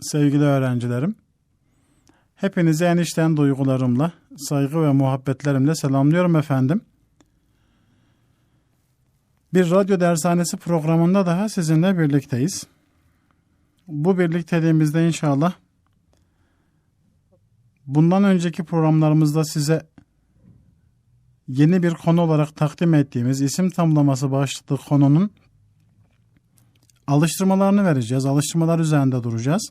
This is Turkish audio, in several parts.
sevgili öğrencilerim, hepinizi en içten duygularımla, saygı ve muhabbetlerimle selamlıyorum efendim. Bir radyo dershanesi programında daha sizinle birlikteyiz. Bu birlikteliğimizde inşallah bundan önceki programlarımızda size yeni bir konu olarak takdim ettiğimiz isim tamlaması başlıklı konunun alıştırmalarını vereceğiz. Alıştırmalar üzerinde duracağız.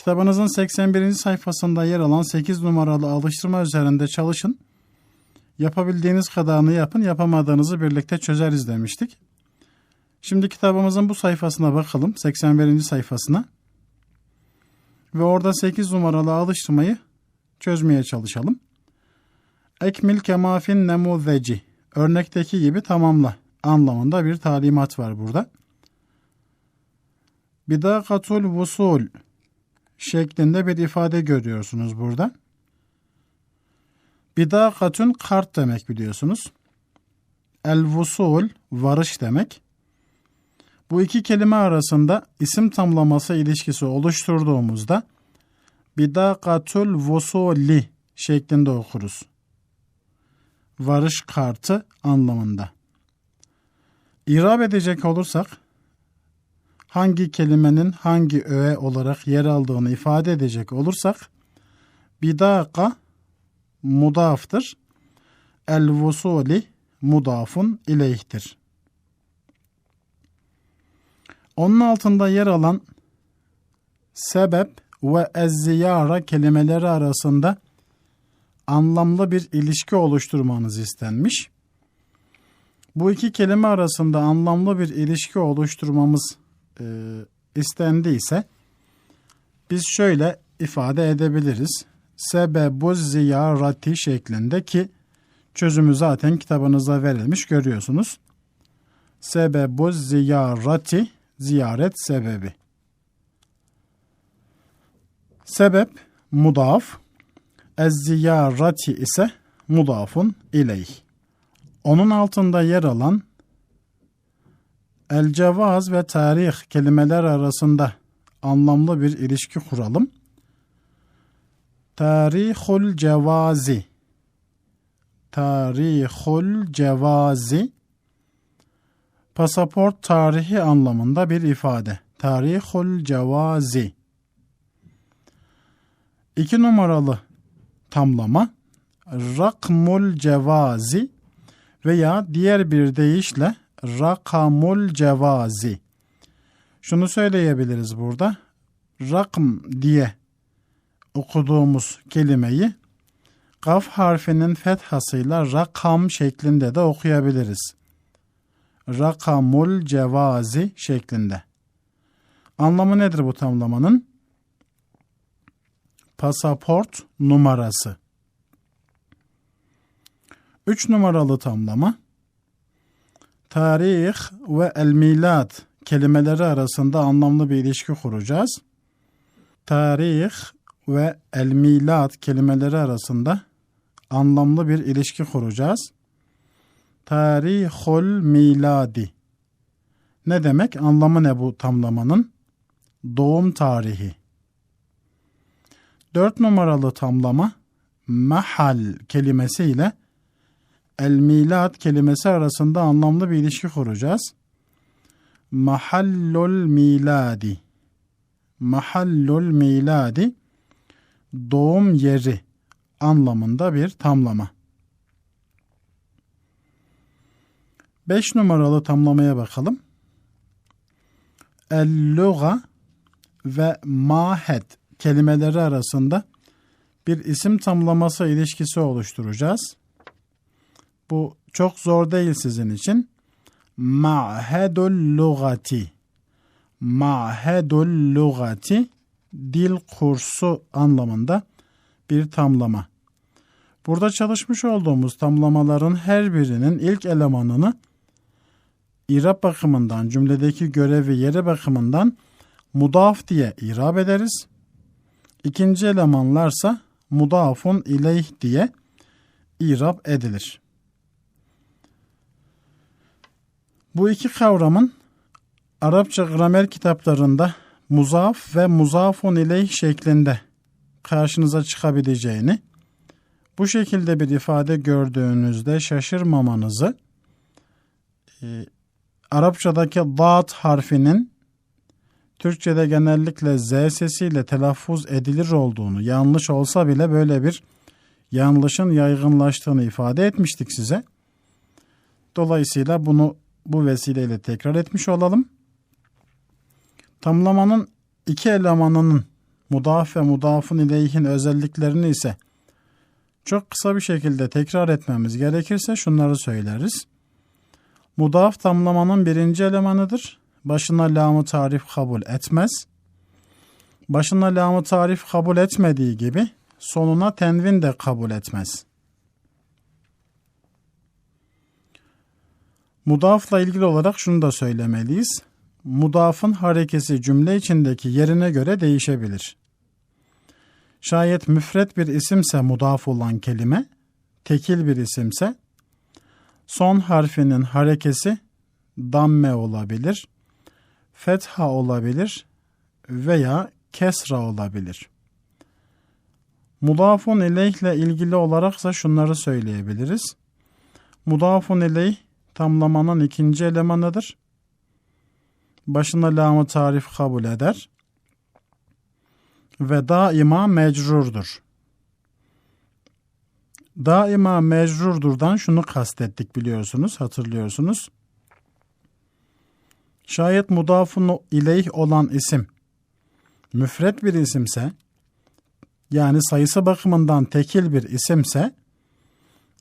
Kitabınızın 81. sayfasında yer alan 8 numaralı alıştırma üzerinde çalışın. Yapabildiğiniz kadarını yapın, yapamadığınızı birlikte çözeriz demiştik. Şimdi kitabımızın bu sayfasına bakalım, 81. sayfasına. Ve orada 8 numaralı alıştırmayı çözmeye çalışalım. Ekmil kemafin nemuzeci. Örnekteki gibi tamamla anlamında bir talimat var burada. Bidakatul vusul şeklinde bir ifade görüyorsunuz burada. Bidakatun kart demek biliyorsunuz. El vusul varış demek. Bu iki kelime arasında isim tamlaması ilişkisi oluşturduğumuzda bidakatul vusuli şeklinde okuruz. Varış kartı anlamında. İrab edecek olursak hangi kelimenin hangi öğe olarak yer aldığını ifade edecek olursak bidaka mudaftır. El vusuli mudafun ileyhtir. Onun altında yer alan sebep ve ezziyara kelimeleri arasında anlamlı bir ilişki oluşturmanız istenmiş. Bu iki kelime arasında anlamlı bir ilişki oluşturmamız e, istendiyse biz şöyle ifade edebiliriz. Sebebu ziyarati şeklinde ki çözümü zaten kitabınıza verilmiş görüyorsunuz. Sebebu ziyarati ziyaret sebebi. Sebep mudaf, ez ziyarati ise mudafun ileyh. Onun altında yer alan el cevaz ve tarih kelimeler arasında anlamlı bir ilişki kuralım. Tarihul cevazi Tarihul cevazi pasaport tarihi anlamında bir ifade. Tarihul cevazi İki numaralı tamlama rakmul cevazi veya diğer bir deyişle rakamul cevazi. Şunu söyleyebiliriz burada. Rakm diye okuduğumuz kelimeyi kaf harfinin fethasıyla rakam şeklinde de okuyabiliriz. Rakamul cevazi şeklinde. Anlamı nedir bu tamlamanın? Pasaport numarası. 3 numaralı tamlama tarih ve el milad kelimeleri arasında anlamlı bir ilişki kuracağız. Tarih ve el milad kelimeleri arasında anlamlı bir ilişki kuracağız. Tarihul miladi. Ne demek? Anlamı ne bu tamlamanın? Doğum tarihi. Dört numaralı tamlama mahal kelimesiyle el milad kelimesi arasında anlamlı bir ilişki kuracağız. Mahallul miladi. Mahallul miladi doğum yeri anlamında bir tamlama. Beş numaralı tamlamaya bakalım. El-luga ve mahed kelimeleri arasında bir isim tamlaması ilişkisi oluşturacağız. Bu çok zor değil sizin için. Ma'hedul lugati. Mahedul lugati dil kursu anlamında bir tamlama. Burada çalışmış olduğumuz tamlamaların her birinin ilk elemanını İrab bakımından, cümledeki görevi yeri bakımından mudaf diye irab ederiz. İkinci elemanlarsa mudafun ileyh diye irab edilir. Bu iki kavramın Arapça gramer kitaplarında muzaf ve muzafun ileyh şeklinde karşınıza çıkabileceğini, bu şekilde bir ifade gördüğünüzde şaşırmamanızı, e, Arapçadaki dat harfinin Türkçe'de genellikle z sesiyle telaffuz edilir olduğunu, yanlış olsa bile böyle bir yanlışın yaygınlaştığını ifade etmiştik size. Dolayısıyla bunu bu vesileyle tekrar etmiş olalım. Tamlamanın iki elemanının mudaf ve mudafın ileyhin özelliklerini ise çok kısa bir şekilde tekrar etmemiz gerekirse şunları söyleriz. Mudaf tamlamanın birinci elemanıdır. Başına lamı tarif kabul etmez. Başına lamı tarif kabul etmediği gibi sonuna tenvin de kabul etmez. Mudafla ilgili olarak şunu da söylemeliyiz. Mudafın harekesi cümle içindeki yerine göre değişebilir. Şayet müfret bir isimse mudaf olan kelime, tekil bir isimse son harfinin harekesi damme olabilir, fetha olabilir veya kesra olabilir. Mudafun ileyh ile ilgili olaraksa şunları söyleyebiliriz. Mudafun ileyh tamlamanın ikinci elemanıdır. Başına lamı tarif kabul eder ve daima mecrurdur. Daima mecrurdurdan şunu kastettik biliyorsunuz, hatırlıyorsunuz. Şayet mudafun ileyh olan isim müfret bir isimse yani sayısı bakımından tekil bir isimse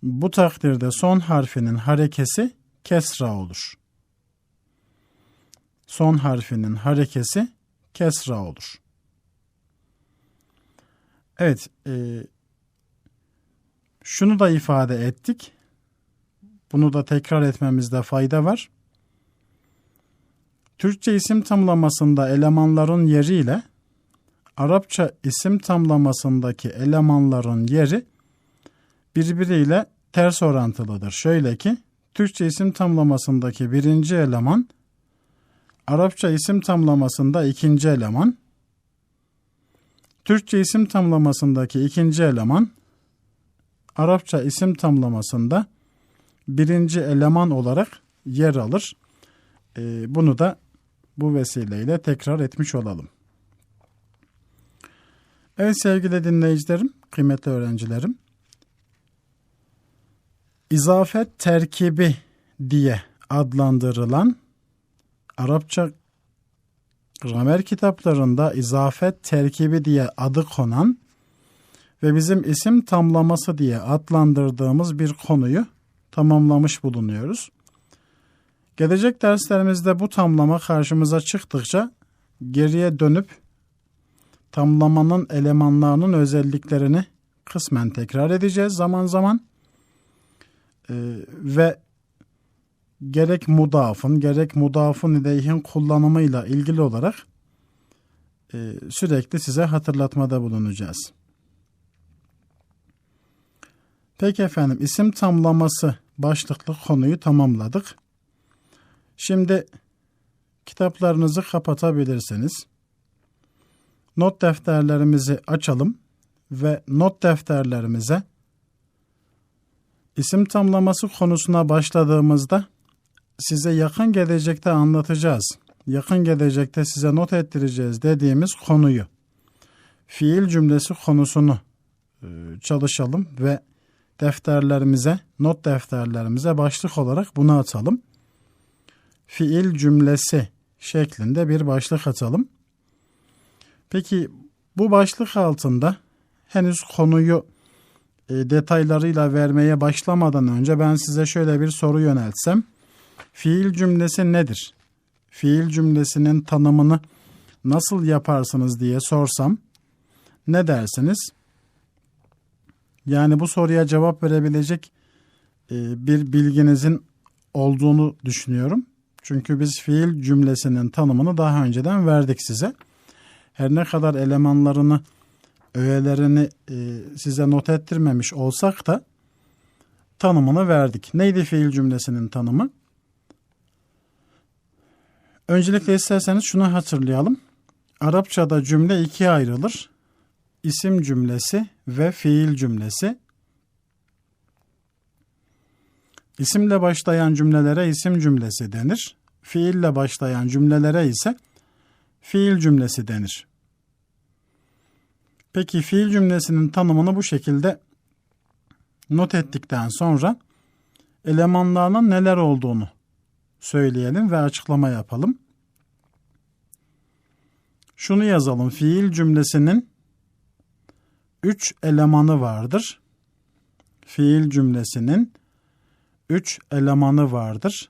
bu takdirde son harfinin harekesi kesra olur. Son harfinin harekesi kesra olur. Evet, e, şunu da ifade ettik. Bunu da tekrar etmemizde fayda var. Türkçe isim tamlamasında elemanların yeriyle Arapça isim tamlamasındaki elemanların yeri birbiriyle ters orantılıdır. Şöyle ki Türkçe isim tamlamasındaki birinci eleman Arapça isim tamlamasında ikinci eleman Türkçe isim tamlamasındaki ikinci eleman Arapça isim tamlamasında birinci eleman olarak yer alır. Ee, bunu da bu vesileyle tekrar etmiş olalım. Evet sevgili dinleyicilerim, kıymetli öğrencilerim. İzafet terkibi diye adlandırılan Arapça gramer kitaplarında izafet terkibi diye adı konan ve bizim isim tamlaması diye adlandırdığımız bir konuyu tamamlamış bulunuyoruz. Gelecek derslerimizde bu tamlama karşımıza çıktıkça geriye dönüp tamlamanın elemanlarının özelliklerini kısmen tekrar edeceğiz zaman zaman. Ee, ve gerek mudafın gerek mudafın ileyhin kullanımıyla ilgili olarak e, sürekli size hatırlatmada bulunacağız. Peki efendim isim tamlaması başlıklı konuyu tamamladık. Şimdi kitaplarınızı kapatabilirsiniz. Not defterlerimizi açalım ve not defterlerimize isim tamlaması konusuna başladığımızda size yakın gelecekte anlatacağız. Yakın gelecekte size not ettireceğiz dediğimiz konuyu fiil cümlesi konusunu e, çalışalım ve defterlerimize, not defterlerimize başlık olarak bunu atalım. Fiil cümlesi şeklinde bir başlık atalım. Peki bu başlık altında henüz konuyu detaylarıyla vermeye başlamadan önce ben size şöyle bir soru yöneltsem. Fiil cümlesi nedir? fiil cümlesinin tanımını nasıl yaparsınız diye sorsam ne dersiniz? Yani bu soruya cevap verebilecek e, bir bilginizin olduğunu düşünüyorum. Çünkü biz fiil cümlesinin tanımını daha önceden verdik size. Her ne kadar elemanlarını, öğelerini e, size not ettirmemiş olsak da tanımını verdik. Neydi fiil cümlesinin tanımı? Öncelikle isterseniz şunu hatırlayalım. Arapçada cümle ikiye ayrılır. İsim cümlesi ve fiil cümlesi. İsimle başlayan cümlelere isim cümlesi denir. Fiille başlayan cümlelere ise fiil cümlesi denir. Peki fiil cümlesinin tanımını bu şekilde not ettikten sonra elemanlarının neler olduğunu söyleyelim ve açıklama yapalım. Şunu yazalım. Fiil cümlesinin üç elemanı vardır. Fiil cümlesinin üç elemanı vardır.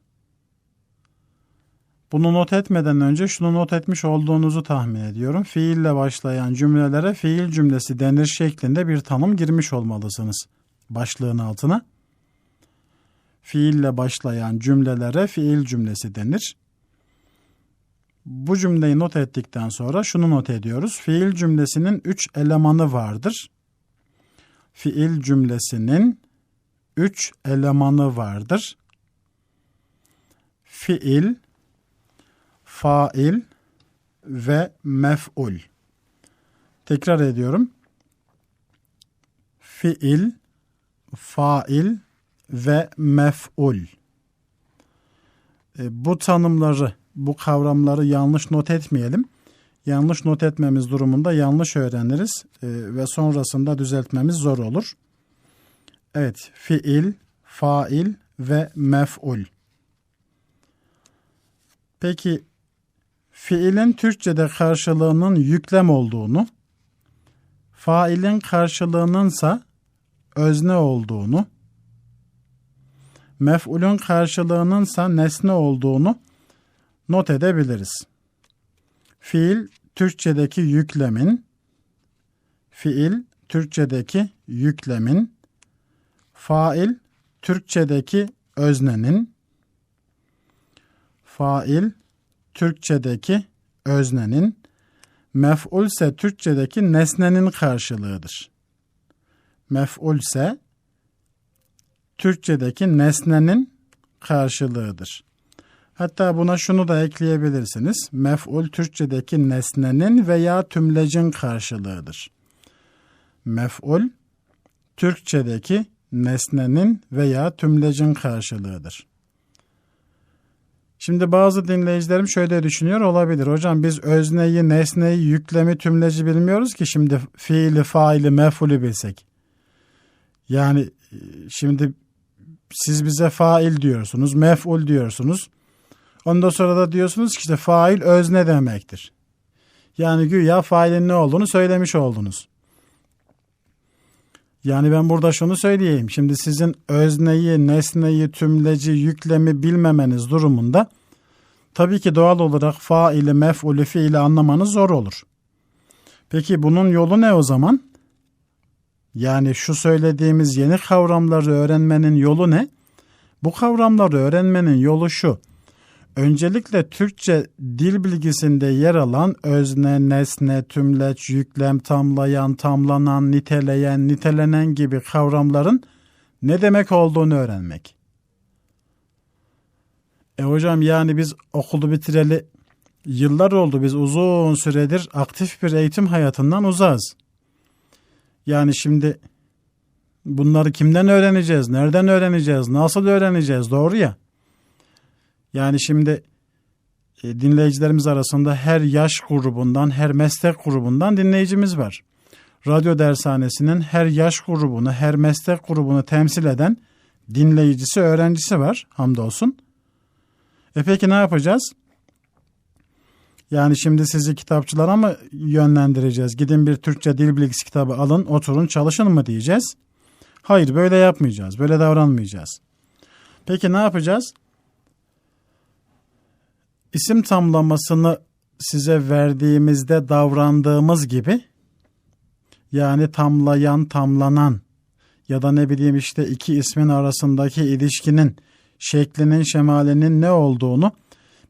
Bunu not etmeden önce şunu not etmiş olduğunuzu tahmin ediyorum. Fiille başlayan cümlelere fiil cümlesi denir şeklinde bir tanım girmiş olmalısınız başlığın altına. Fiille başlayan cümlelere fiil cümlesi denir. Bu cümleyi not ettikten sonra şunu not ediyoruz. Fiil cümlesinin üç elemanı vardır. Fiil cümlesinin üç elemanı vardır. Fiil, fail ve mef'ul. Tekrar ediyorum. Fiil, fail ve mef'ul. E, bu tanımları, bu kavramları yanlış not etmeyelim. Yanlış not etmemiz durumunda yanlış öğreniriz e, ve sonrasında düzeltmemiz zor olur. Evet, fiil, fail ve mef'ul. Peki fiilin Türkçe'de karşılığının yüklem olduğunu, failin karşılığınınsa özne olduğunu, mef'ulün karşılığınınsa nesne olduğunu not edebiliriz. Fiil Türkçedeki yüklemin, fiil Türkçedeki yüklemin, fail Türkçedeki öznenin, fail Türkçedeki öznenin, mef'ul ise Türkçedeki nesnenin karşılığıdır. Mef'ul ise Türkçedeki nesnenin karşılığıdır. Hatta buna şunu da ekleyebilirsiniz. Mef'ul Türkçedeki nesnenin veya tümlecin karşılığıdır. Mef'ul Türkçedeki nesnenin veya tümlecin karşılığıdır. Şimdi bazı dinleyicilerim şöyle düşünüyor olabilir. Hocam biz özneyi, nesneyi, yüklemi, tümleci bilmiyoruz ki şimdi fiili, faili, mef'ulü bilsek. Yani e, şimdi siz bize fail diyorsunuz, mef'ul diyorsunuz. Ondan sonra da diyorsunuz ki işte fail özne demektir. Yani güya failin ne olduğunu söylemiş oldunuz. Yani ben burada şunu söyleyeyim. Şimdi sizin özneyi, nesneyi, tümleci, yüklemi bilmemeniz durumunda tabii ki doğal olarak faili, mef'ulü, fiili anlamanız zor olur. Peki bunun yolu ne o zaman? Yani şu söylediğimiz yeni kavramları öğrenmenin yolu ne? Bu kavramları öğrenmenin yolu şu. Öncelikle Türkçe dil bilgisinde yer alan özne, nesne, tümleç, yüklem, tamlayan, tamlanan, niteleyen, nitelenen gibi kavramların ne demek olduğunu öğrenmek. E hocam yani biz okulu bitireli yıllar oldu. Biz uzun süredir aktif bir eğitim hayatından uzağız. Yani şimdi bunları kimden öğreneceğiz? Nereden öğreneceğiz? Nasıl öğreneceğiz? Doğru ya. Yani şimdi e, dinleyicilerimiz arasında her yaş grubundan, her meslek grubundan dinleyicimiz var. Radyo dershanesinin her yaş grubunu, her meslek grubunu temsil eden dinleyicisi, öğrencisi var hamdolsun. E peki ne yapacağız? Yani şimdi sizi kitapçılara mı yönlendireceğiz? Gidin bir Türkçe dil bilgisi kitabı alın, oturun, çalışın mı diyeceğiz? Hayır, böyle yapmayacağız. Böyle davranmayacağız. Peki ne yapacağız? İsim tamlamasını size verdiğimizde davrandığımız gibi yani tamlayan, tamlanan ya da ne bileyim işte iki ismin arasındaki ilişkinin şeklinin, şemalinin ne olduğunu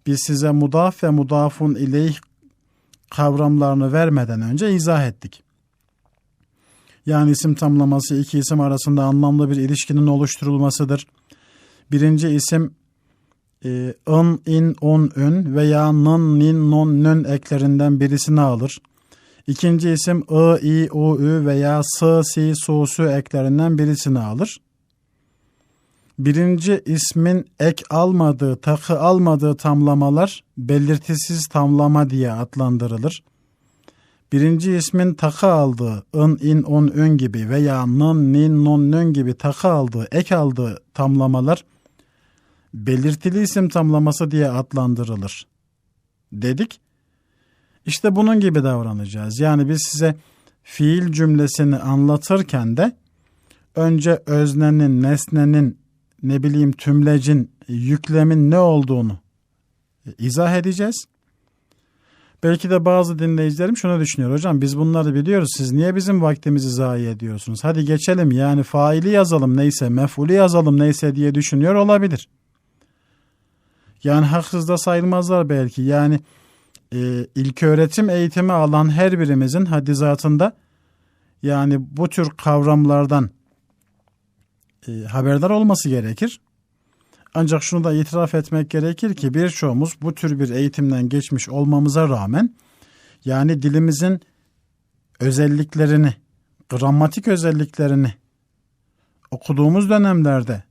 biz size mudaf ve mudafun ileyh kavramlarını vermeden önce izah ettik. Yani isim tamlaması iki isim arasında anlamlı bir ilişkinin oluşturulmasıdır. Birinci isim e, ın, in, on, ün veya nın, nin, non, nün eklerinden birisini alır. İkinci isim ı, i, u, ü veya s, si, su, su eklerinden birisini alır. Birinci ismin ek almadığı, takı almadığı tamlamalar belirtisiz tamlama diye adlandırılır. Birinci ismin takı aldığı ın, in, on, ün gibi veya nın, nin, non, nün gibi takı aldığı, ek aldığı tamlamalar belirtili isim tamlaması diye adlandırılır. Dedik. İşte bunun gibi davranacağız. Yani biz size fiil cümlesini anlatırken de önce öznenin, nesnenin, ne bileyim tümlecin, yüklemin ne olduğunu izah edeceğiz. Belki de bazı dinleyicilerim şunu düşünüyor. Hocam biz bunları biliyoruz. Siz niye bizim vaktimizi zayi ediyorsunuz? Hadi geçelim yani faili yazalım neyse, mef'ulü yazalım neyse diye düşünüyor olabilir. Yani haksız da sayılmazlar belki. Yani e, ilk öğretim eğitimi alan her birimizin hadizatında yani bu tür kavramlardan e, haberdar olması gerekir. Ancak şunu da itiraf etmek gerekir ki birçoğumuz bu tür bir eğitimden geçmiş olmamıza rağmen yani dilimizin özelliklerini, gramatik özelliklerini okuduğumuz dönemlerde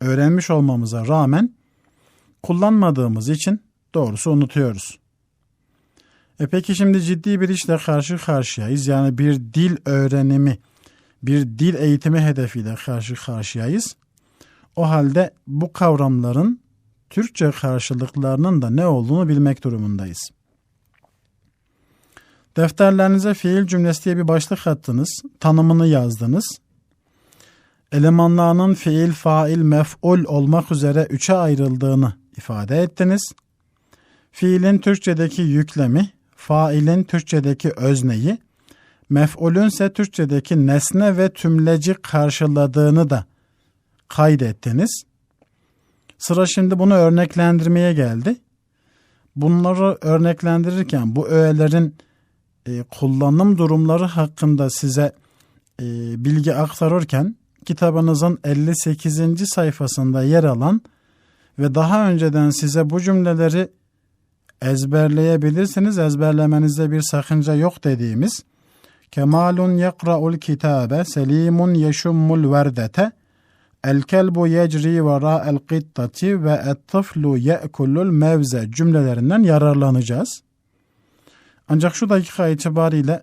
öğrenmiş olmamıza rağmen kullanmadığımız için doğrusu unutuyoruz. E peki şimdi ciddi bir işle karşı karşıyayız. Yani bir dil öğrenimi, bir dil eğitimi hedefiyle karşı karşıyayız. O halde bu kavramların Türkçe karşılıklarının da ne olduğunu bilmek durumundayız. Defterlerinize fiil cümlesi diye bir başlık attınız, tanımını yazdınız. Elemanlarının fiil, fail, mef'ul olmak üzere üçe ayrıldığını ifade ettiniz. Fiilin Türkçedeki yüklemi, failin Türkçedeki özneyi, mef'ulün ise Türkçedeki nesne ve tümleci karşıladığını da kaydettiniz. Sıra şimdi bunu örneklendirmeye geldi. Bunları örneklendirirken bu öğelerin e, kullanım durumları hakkında size e, bilgi aktarırken kitabınızın 58. sayfasında yer alan ve daha önceden size bu cümleleri ezberleyebilirsiniz. Ezberlemenizde bir sakınca yok dediğimiz Kemalun yakra'ul kitabe selimun yeşummul verdete El kelbu yecri vara el qittati ve et tıflu ye'kulul mevze cümlelerinden yararlanacağız. Ancak şu dakika itibariyle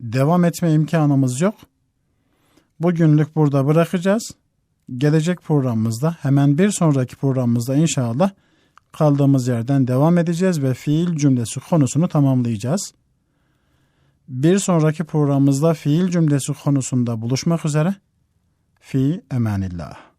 devam etme imkanımız yok. Bugünlük burada bırakacağız. Gelecek programımızda hemen bir sonraki programımızda inşallah kaldığımız yerden devam edeceğiz ve fiil cümlesi konusunu tamamlayacağız. Bir sonraki programımızda fiil cümlesi konusunda buluşmak üzere. Fi emanillah.